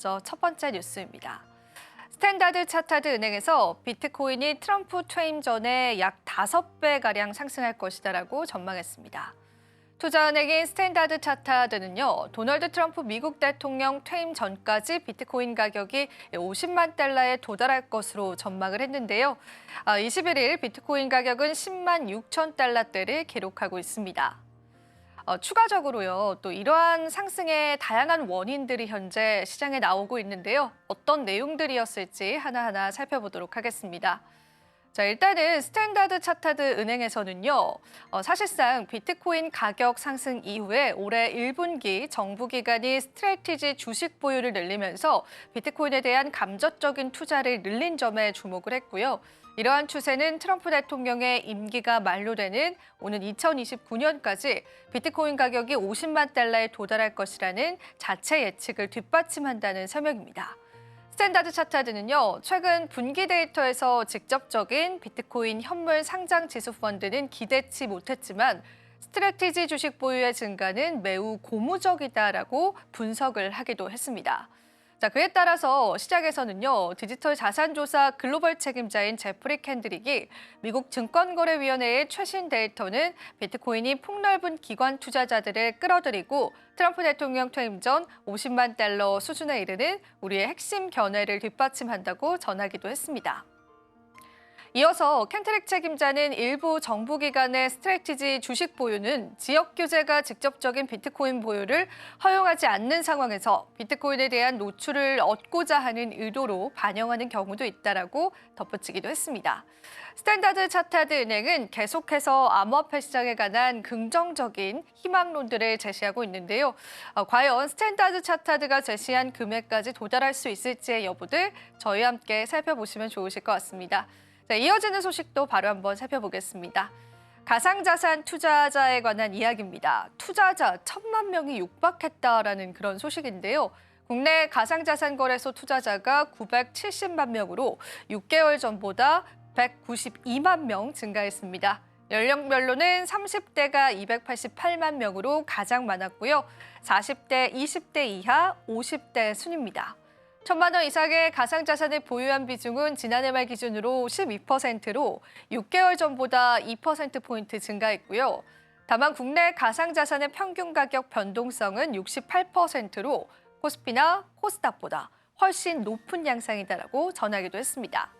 먼저 첫 번째 뉴스입니다. 스탠다드 차타드 은행에서 비트코인이 트럼프 퇴임 전에 약 5배 가량 상승할 것이다라고 전망했습니다. 투자은행인 스탠다드 차타드는요, 도널드 트럼프 미국 대통령 퇴임 전까지 비트코인 가격이 50만 달러에 도달할 것으로 전망을 했는데요. 아, 21일 비트코인 가격은 10만 6천 달러대를 기록하고 있습니다. 어, 추가적으로요, 또 이러한 상승의 다양한 원인들이 현재 시장에 나오고 있는데요. 어떤 내용들이었을지 하나하나 살펴보도록 하겠습니다. 자, 일단은 스탠다드 차타드 은행에서는요, 어, 사실상 비트코인 가격 상승 이후에 올해 1분기 정부 기관이 스트레티지 주식 보유를 늘리면서 비트코인에 대한 감저적인 투자를 늘린 점에 주목을 했고요. 이러한 추세는 트럼프 대통령의 임기가 만료되는 오는 2029년까지 비트코인 가격이 50만 달러에 도달할 것이라는 자체 예측을 뒷받침한다는 설명입니다. 스탠다드 차타드는요, 최근 분기 데이터에서 직접적인 비트코인 현물 상장 지수 펀드는 기대치 못했지만 스트레티지 주식 보유의 증가는 매우 고무적이다라고 분석을 하기도 했습니다. 자, 그에 따라서 시장에서는요, 디지털 자산 조사 글로벌 책임자인 제프리 캔드릭이 미국 증권거래위원회의 최신 데이터는 비트코인이 폭넓은 기관 투자자들을 끌어들이고 트럼프 대통령 퇴임 전 50만 달러 수준에 이르는 우리의 핵심 견해를 뒷받침한다고 전하기도 했습니다. 이어서 캔트릭 책임자는 일부 정부기관의 스트레티지 주식 보유는 지역 규제가 직접적인 비트코인 보유를 허용하지 않는 상황에서 비트코인에 대한 노출을 얻고자 하는 의도로 반영하는 경우도 있다라고 덧붙이기도 했습니다. 스탠다드 차타드 은행은 계속해서 암호화폐 시장에 관한 긍정적인 희망론들을 제시하고 있는데요. 어, 과연 스탠다드 차타드가 제시한 금액까지 도달할 수 있을지의 여부들 저희와 함께 살펴보시면 좋으실 것 같습니다. 네, 이어지는 소식도 바로 한번 살펴보겠습니다. 가상자산 투자자에 관한 이야기입니다. 투자자 천만 명이 육박했다라는 그런 소식인데요. 국내 가상자산 거래소 투자자가 970만 명으로 6개월 전보다 192만 명 증가했습니다. 연령별로는 30대가 288만 명으로 가장 많았고요. 40대, 20대 이하, 50대 순입니다. 천만 원 이상의 가상자산을 보유한 비중은 지난해 말 기준으로 12%로 6개월 전보다 2%포인트 증가했고요. 다만 국내 가상자산의 평균 가격 변동성은 68%로 코스피나 코스닥보다 훨씬 높은 양상이다라고 전하기도 했습니다.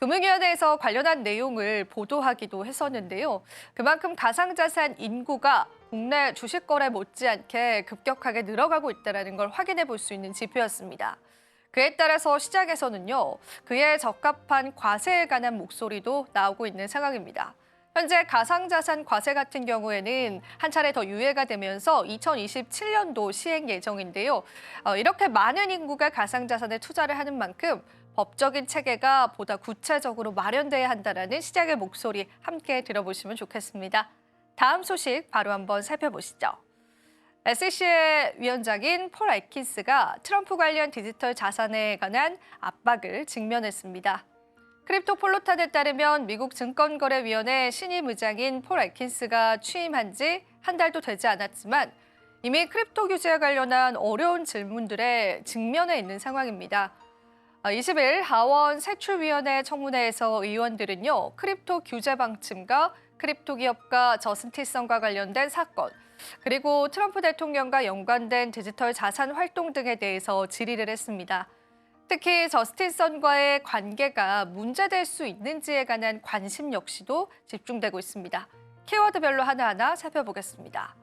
금융위원회에서 관련한 내용을 보도하기도 했었는데요. 그만큼 가상자산 인구가 국내 주식 거래 못지않게 급격하게 늘어가고 있다는 걸 확인해 볼 수 있는 지표였습니다. 그에 따라서 시장에서는요, 그에 적합한 과세에 관한 목소리도 나오고 있는 상황입니다. 현재 가상자산 과세 같은 경우에는 한 차례 더 유예가 되면서 2027년도 시행 예정인데요. 어, 이렇게 많은 인구가 가상자산에 투자를 하는 만큼 법적인 체계가 보다 구체적으로 마련돼야 한다는 시장의 목소리 함께 들어보시면 좋겠습니다. 다음 소식 바로 한번 살펴보시죠. SEC의 위원장인 폴 애킨스가 트럼프 관련 디지털 자산에 관한 압박을 직면했습니다. 크립토 폴로탄에 따르면 미국 증권거래위원회 신임 의장인 폴 애킨스가 취임한 지 한 달도 되지 않았지만 이미 크립토 규제에 관련한 어려운 질문들에 직면해 있는 상황입니다. 20일 하원 세출위원회 청문회에서 의원들은요, 크립토 규제 방침과 크립토 기업가 저스티성과 관련된 사건, 그리고 트럼프 대통령과 연관된 디지털 자산 활동 등에 대해서 질의를 했습니다. 특히 저스틴 선과의 관계가 문제될 수 있는지에 관한 관심 역시도 집중되고 있습니다. 키워드별로 하나하나 살펴보겠습니다.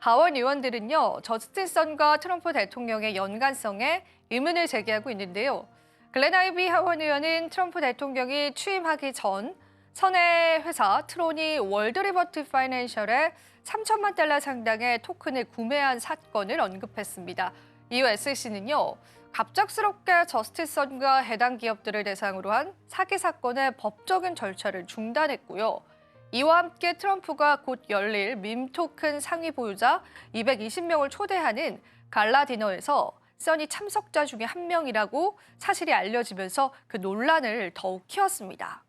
하원 의원들은요, 저스틴 선과 트럼프 대통령의 연관성에 의문을 제기하고 있는데요. 글렌 아이비 하원 의원은 트럼프 대통령이 취임하기 전 선의 회사 트론이 월드리버트 파이낸셜에 3천만 달러 상당의 토큰을 구매한 사건을 언급했습니다. 이후 SEC는요. 갑작스럽게 저스티선과 해당 기업들을 대상으로 한 사기 사건의 법적인 절차를 중단했고요. 이와 함께 트럼프가 곧 열릴 밈 토큰 상위 보유자 220명을 초대하는 갈라 디너에서 선이 참석자 중에 한 명이라고 사실이 알려지면서 그 논란을 더욱 키웠습니다.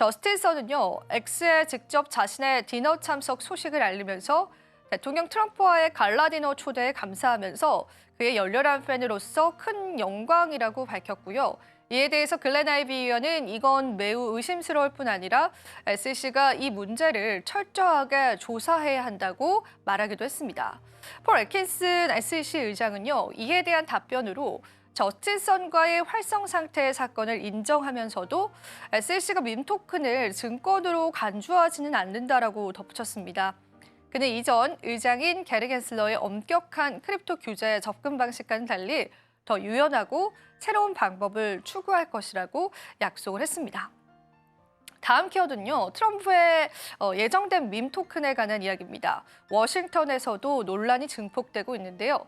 저스틴 선은요, X에 직접 자신의 디너 참석 소식을 알리면서 대통령 트럼프와의 갈라디노 초대에 감사하면서 그의 열렬한 팬으로서 큰 영광이라고 밝혔고요. 이에 대해서 글렌 아이비 의원은 이건 매우 의심스러울 뿐 아니라 SEC가 이 문제를 철저하게 조사해야 한다고 말하기도 했습니다. 폴 애킨슨 SEC 의장은요, 이에 대한 답변으로 저치선과의 활성 상태의 사건을 인정하면서도 SEC가 밈 토큰을 증권으로 간주하지는 않는다라고 덧붙였습니다. 그는 이전 의장인 게리 겐슬러의 엄격한 크립토 규제 접근 방식과는 달리 더 유연하고 새로운 방법을 추구할 것이라고 약속을 했습니다. 다음 키워드는요. 트럼프의 어, 예정된 밈 토큰에 관한 이야기입니다. 워싱턴에서도 논란이 증폭되고 있는데요.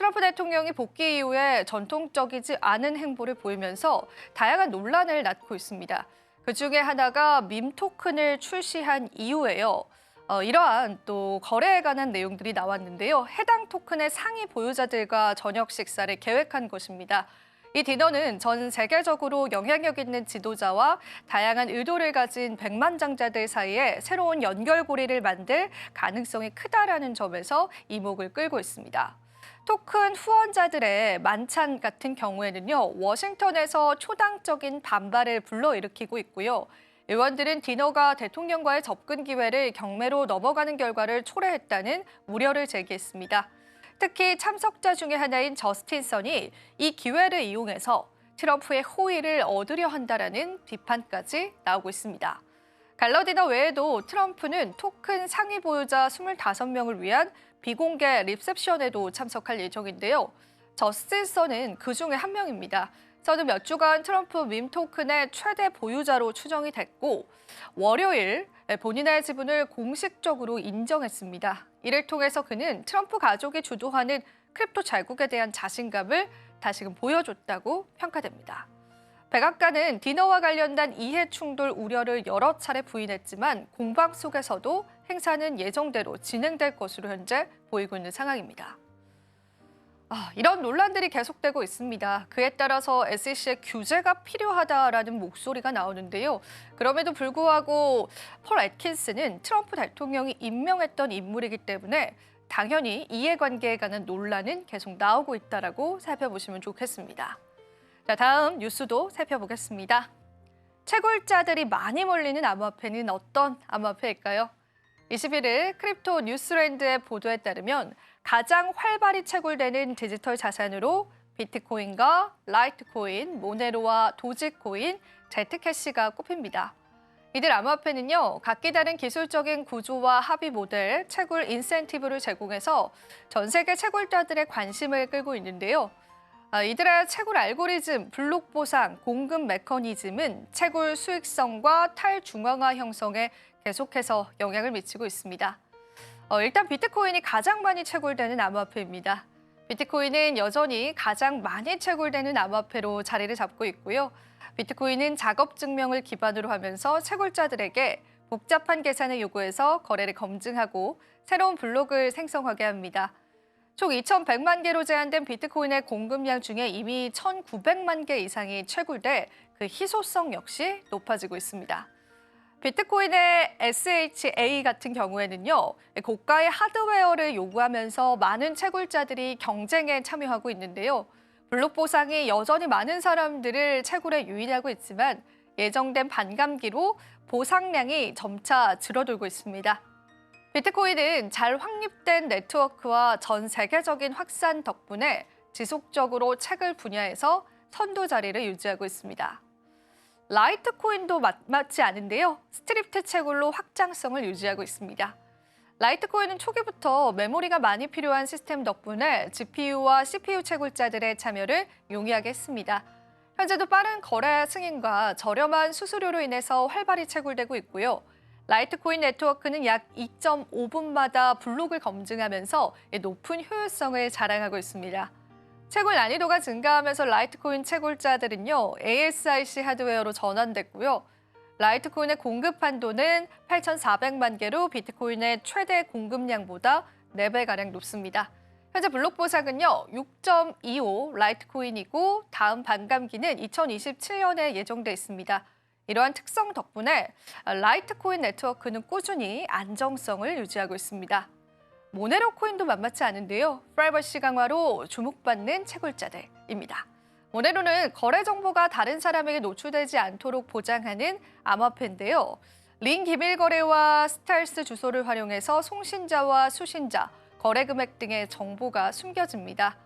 트럼프 대통령이 복귀 이후에 전통적이지 않은 행보를 보이면서 다양한 논란을 낳고 있습니다. 그 중에 하나가 밈 토큰을 출시한 이후에요. 어, 이러한 또 거래에 관한 내용들이 나왔는데요. 해당 토큰의 상위 보유자들과 저녁 식사를 계획한 것입니다. 이 디너는 전 세계적으로 영향력 있는 지도자와 다양한 의도를 가진 백만장자들 사이에 새로운 연결고리를 만들 가능성이 크다라는 점에서 이목을 끌고 있습니다. 토큰 후원자들의 만찬 같은 경우에는요, 워싱턴에서 초당적인 반발을 불러일으키고 있고요. 의원들은 디너가 대통령과의 접근 기회를 경매로 넘어가는 결과를 초래했다는 우려를 제기했습니다. 특히 참석자 중에 하나인 저스틴 선이 이 기회를 이용해서 트럼프의 호의를 얻으려 한다라는 비판까지 나오고 있습니다. 갈러디너 외에도 트럼프는 토큰 상위 보유자 25명을 위한 비공개 리셉션에도 참석할 예정인데요. 저스틴 선은 그 중에 한 명입니다. 저는 몇 주간 트럼프 밈 토큰의 최대 보유자로 추정이 됐고 월요일 본인의 지분을 공식적으로 인정했습니다. 이를 통해서 그는 트럼프 가족이 주도하는 크립토 잘국에 대한 자신감을 다시금 보여줬다고 평가됩니다. 백악관은 디너와 관련된 이해 충돌 우려를 여러 차례 부인했지만 공방 속에서도 행사는 예정대로 진행될 것으로 현재 보이고 있는 상황입니다. 아, 이런 논란들이 계속되고 있습니다. 그에 따라서 SEC의 규제가 필요하다라는 목소리가 나오는데요. 그럼에도 불구하고 폴 애킨스는 트럼프 대통령이 임명했던 인물이기 때문에 당연히 이해관계에 관한 논란은 계속 나오고 있다라고 살펴보시면 좋겠습니다. 자, 다음 뉴스도 살펴보겠습니다. 채굴자들이 많이 몰리는 암호화폐는 어떤 암호화폐일까요? 21일 크립토 뉴스랜드의 보도에 따르면 가장 활발히 채굴되는 디지털 자산으로 비트코인과 라이트코인, 모네로와 도지코인, 제트캐시가 꼽힙니다. 이들 암호화폐는요, 각기 다른 기술적인 구조와 합의 모델, 채굴 인센티브를 제공해서 전 세계 채굴자들의 관심을 끌고 있는데요. 아, 이들의 채굴 알고리즘, 블록 보상, 공급 메커니즘은 채굴 수익성과 탈중앙화 형성에 계속해서 영향을 미치고 있습니다. 어, 일단 비트코인이 가장 많이 채굴되는 암호화폐입니다. 비트코인은 여전히 가장 많이 채굴되는 암호화폐로 자리를 잡고 있고요. 비트코인은 작업 증명을 기반으로 하면서 채굴자들에게 복잡한 계산을 요구해서 거래를 검증하고 새로운 블록을 생성하게 합니다. 총 2,100만 개로 제한된 비트코인의 공급량 중에 이미 1,900만 개 이상이 채굴돼 그 희소성 역시 높아지고 있습니다. 비트코인의 SHA 같은 경우에는요, 고가의 하드웨어를 요구하면서 많은 채굴자들이 경쟁에 참여하고 있는데요. 블록 보상이 여전히 많은 사람들을 채굴에 유인하고 있지만 예정된 반감기로 보상량이 점차 줄어들고 있습니다. 비트코인은 잘 확립된 네트워크와 전 세계적인 확산 덕분에 지속적으로 채굴 분야에서 선도 자리를 유지하고 있습니다. 라이트코인도 맞지 않은데요. 스트립트 채굴로 확장성을 유지하고 있습니다. 라이트코인은 초기부터 메모리가 많이 필요한 시스템 덕분에 GPU와 CPU 채굴자들의 참여를 용이하게 했습니다. 현재도 빠른 거래 승인과 저렴한 수수료로 인해서 활발히 채굴되고 있고요. 라이트코인 네트워크는 약 2.5분마다 블록을 검증하면서 높은 효율성을 자랑하고 있습니다. 채굴 난이도가 증가하면서 라이트코인 채굴자들은요, ASIC 하드웨어로 전환됐고요. 라이트코인의 공급 한도는 8,400만 개로 비트코인의 최대 공급량보다 4배가량 높습니다. 현재 블록 보상은요, 6.25 라이트코인이고 다음 반감기는 2027년에 예정돼 있습니다. 이러한 특성 덕분에 라이트코인 네트워크는 꾸준히 안정성을 유지하고 있습니다. 모네로 코인도 만만치 않은데요. 프라이버시 강화로 주목받는 채굴자들입니다. 모네로는 거래 정보가 다른 사람에게 노출되지 않도록 보장하는 암호화폐인데요. 링 기밀 거래와 스텔스 주소를 활용해서 송신자와 수신자, 거래 금액 등의 정보가 숨겨집니다.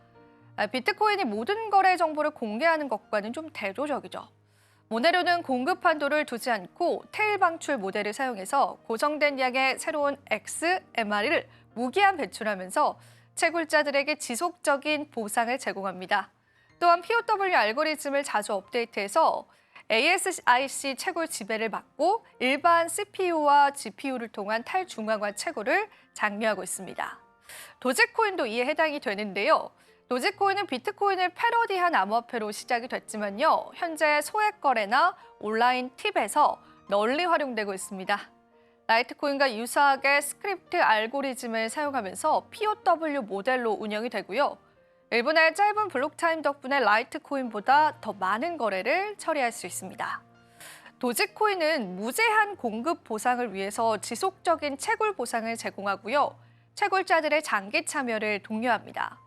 아, 비트코인이 모든 거래 정보를 공개하는 것과는 좀 대조적이죠. 모네로는 공급 한도를 두지 않고 테일 방출 모델을 사용해서 고정된 양의 새로운 XMR을 무기한 배출하면서 채굴자들에게 지속적인 보상을 제공합니다. 또한 POW 알고리즘을 자주 업데이트해서 ASIC 채굴 지배를 막고 일반 CPU와 GPU를 통한 탈중앙화 채굴을 장려하고 있습니다. 도지코인도 이에 해당이 되는데요. 도지코인은 비트코인을 패러디한 암호화폐로 시작이 됐지만요. 현재 소액 거래나 온라인 팁에서 널리 활용되고 있습니다. 라이트코인과 유사하게 스크립트 알고리즘을 사용하면서 POW 모델로 운영이 되고요. 일본의 짧은 블록 타임 덕분에 라이트코인보다 더 많은 거래를 처리할 수 있습니다. 도지코인은 무제한 공급 보상을 위해서 지속적인 채굴 보상을 제공하고요. 채굴자들의 장기 참여를 독려합니다.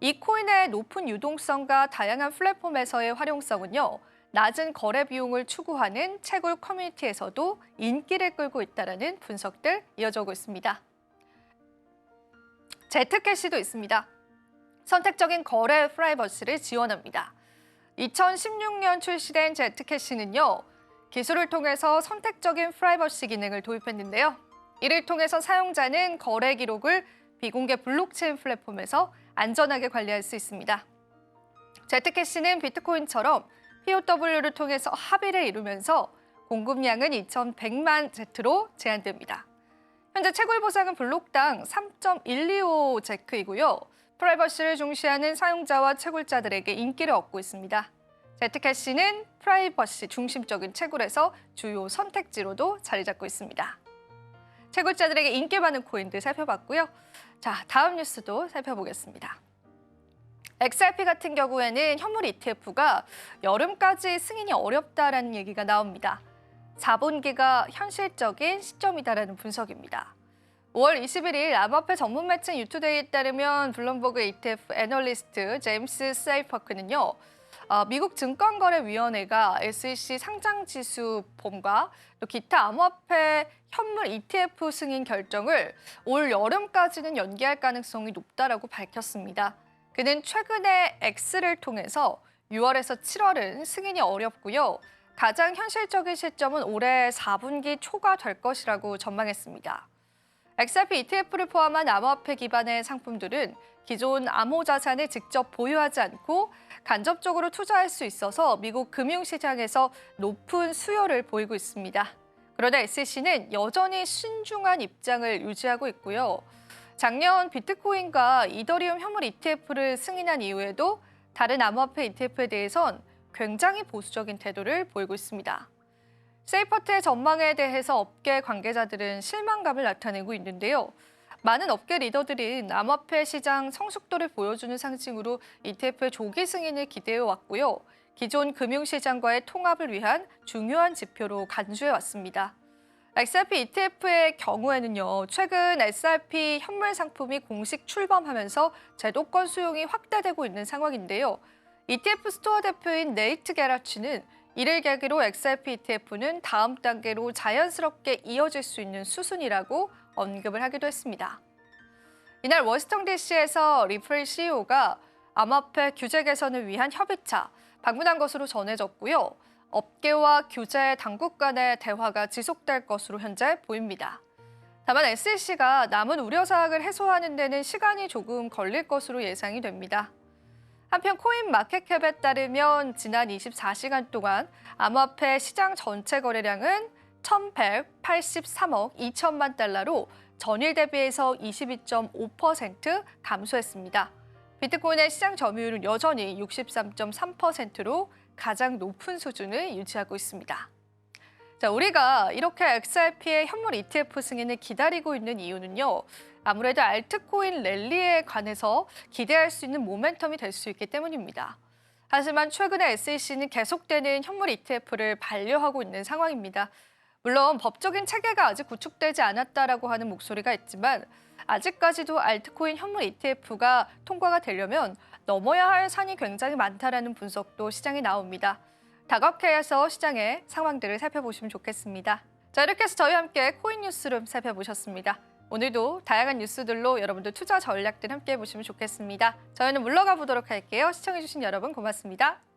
이 코인의 높은 유동성과 다양한 플랫폼에서의 활용성은요. 낮은 거래 비용을 추구하는 채굴 커뮤니티에서도 인기를 끌고 있다는 분석들 이어져 오고 있습니다. 제트캐시도 있습니다. 선택적인 거래 프라이버시를 지원합니다. 2016년 출시된 제트캐시는요. 기술을 통해서 선택적인 프라이버시 기능을 도입했는데요. 이를 통해서 사용자는 거래 기록을 비공개 블록체인 플랫폼에서 안전하게 관리할 수 있습니다. 제트캐시는 비트코인처럼 POW를 통해서 합의를 이루면서 공급량은 2,100만 제트로 제한됩니다. 현재 채굴 보상은 블록당 3.125 제크이고요. 프라이버시를 중시하는 사용자와 채굴자들에게 인기를 얻고 있습니다. 제트캐시는 프라이버시 중심적인 채굴에서 주요 선택지로도 자리 잡고 있습니다. 채굴자들에게 인기 많은 코인들 살펴봤고요. 자, 다음 뉴스도 살펴보겠습니다. XRP 같은 경우에는 현물 ETF가 여름까지 승인이 어렵다라는 얘기가 나옵니다. 자본기가 현실적인 시점이다라는 분석입니다. 5월 21일 암호화폐 전문 매체 유투데이에 따르면 블룸버그 ETF 애널리스트 제임스 세이퍼크는요. 어, 미국 증권거래위원회가 SEC 상장 지수범과 또 기타 암호화폐 현물 ETF 승인 결정을 올 여름까지는 연기할 가능성이 높다라고 밝혔습니다. 그는 최근에 X를 통해서 6월에서 7월은 승인이 어렵고요. 가장 현실적인 시점은 올해 4분기 초가 될 것이라고 전망했습니다. XRP ETF를 포함한 암호화폐 기반의 상품들은 기존 암호 자산을 직접 보유하지 않고 간접적으로 투자할 수 있어서 미국 금융시장에서 높은 수요를 보이고 있습니다. 그러나 SEC는 여전히 신중한 입장을 유지하고 있고요. 작년 비트코인과 이더리움 현물 ETF를 승인한 이후에도 다른 암호화폐 ETF에 대해선 굉장히 보수적인 태도를 보이고 있습니다. 세이퍼트의 전망에 대해서 업계 관계자들은 실망감을 나타내고 있는데요. 많은 업계 리더들은 암호화폐 시장 성숙도를 보여주는 상징으로 ETF의 조기 승인을 기대해 왔고요. 기존 금융시장과의 통합을 위한 중요한 지표로 간주해 왔습니다. XRP ETF의 경우에는요, 최근 XRP 현물 상품이 공식 출범하면서 제도권 수용이 확대되고 있는 상황인데요. ETF 스토어 대표인 네이트 게라치는 이를 계기로 XRP ETF는 다음 단계로 자연스럽게 이어질 수 있는 수순이라고 언급을 하기도 했습니다. 이날 워싱턴 DC에서 리플 CEO가 암호화폐 규제 개선을 위한 협의차 방문한 것으로 전해졌고요. 업계와 규제 당국 간의 대화가 지속될 것으로 현재 보입니다. 다만 SEC가 남은 우려 사항을 해소하는 데는 시간이 조금 걸릴 것으로 예상이 됩니다. 한편 코인 마켓캡에 따르면 지난 24시간 동안 암호화폐 시장 전체 거래량은 1,183억 2천만 달러로 전일 대비해서 22.5% 감소했습니다. 비트코인의 시장 점유율은 여전히 63.3%로 가장 높은 수준을 유지하고 있습니다. 자, 우리가 이렇게 XRP의 현물 ETF 승인을 기다리고 있는 이유는요. 아무래도 알트코인 랠리에 관해서 기대할 수 있는 모멘텀이 될 수 있기 때문입니다. 하지만 최근에 SEC는 계속되는 현물 ETF를 반려하고 있는 상황입니다. 물론 법적인 체계가 아직 구축되지 않았다라고 하는 목소리가 있지만 아직까지도 알트코인 현물 ETF가 통과가 되려면 넘어야 할 산이 굉장히 많다라는 분석도 시장에 나옵니다. 다각해서 시장의 상황들을 살펴보시면 좋겠습니다. 자, 이렇게 해서 저희와 함께 코인 뉴스룸 살펴보셨습니다. 오늘도 다양한 뉴스들로 여러분들 투자 전략들 함께 해보시면 좋겠습니다. 저희는 물러가 보도록 할게요. 시청해주신 여러분 고맙습니다.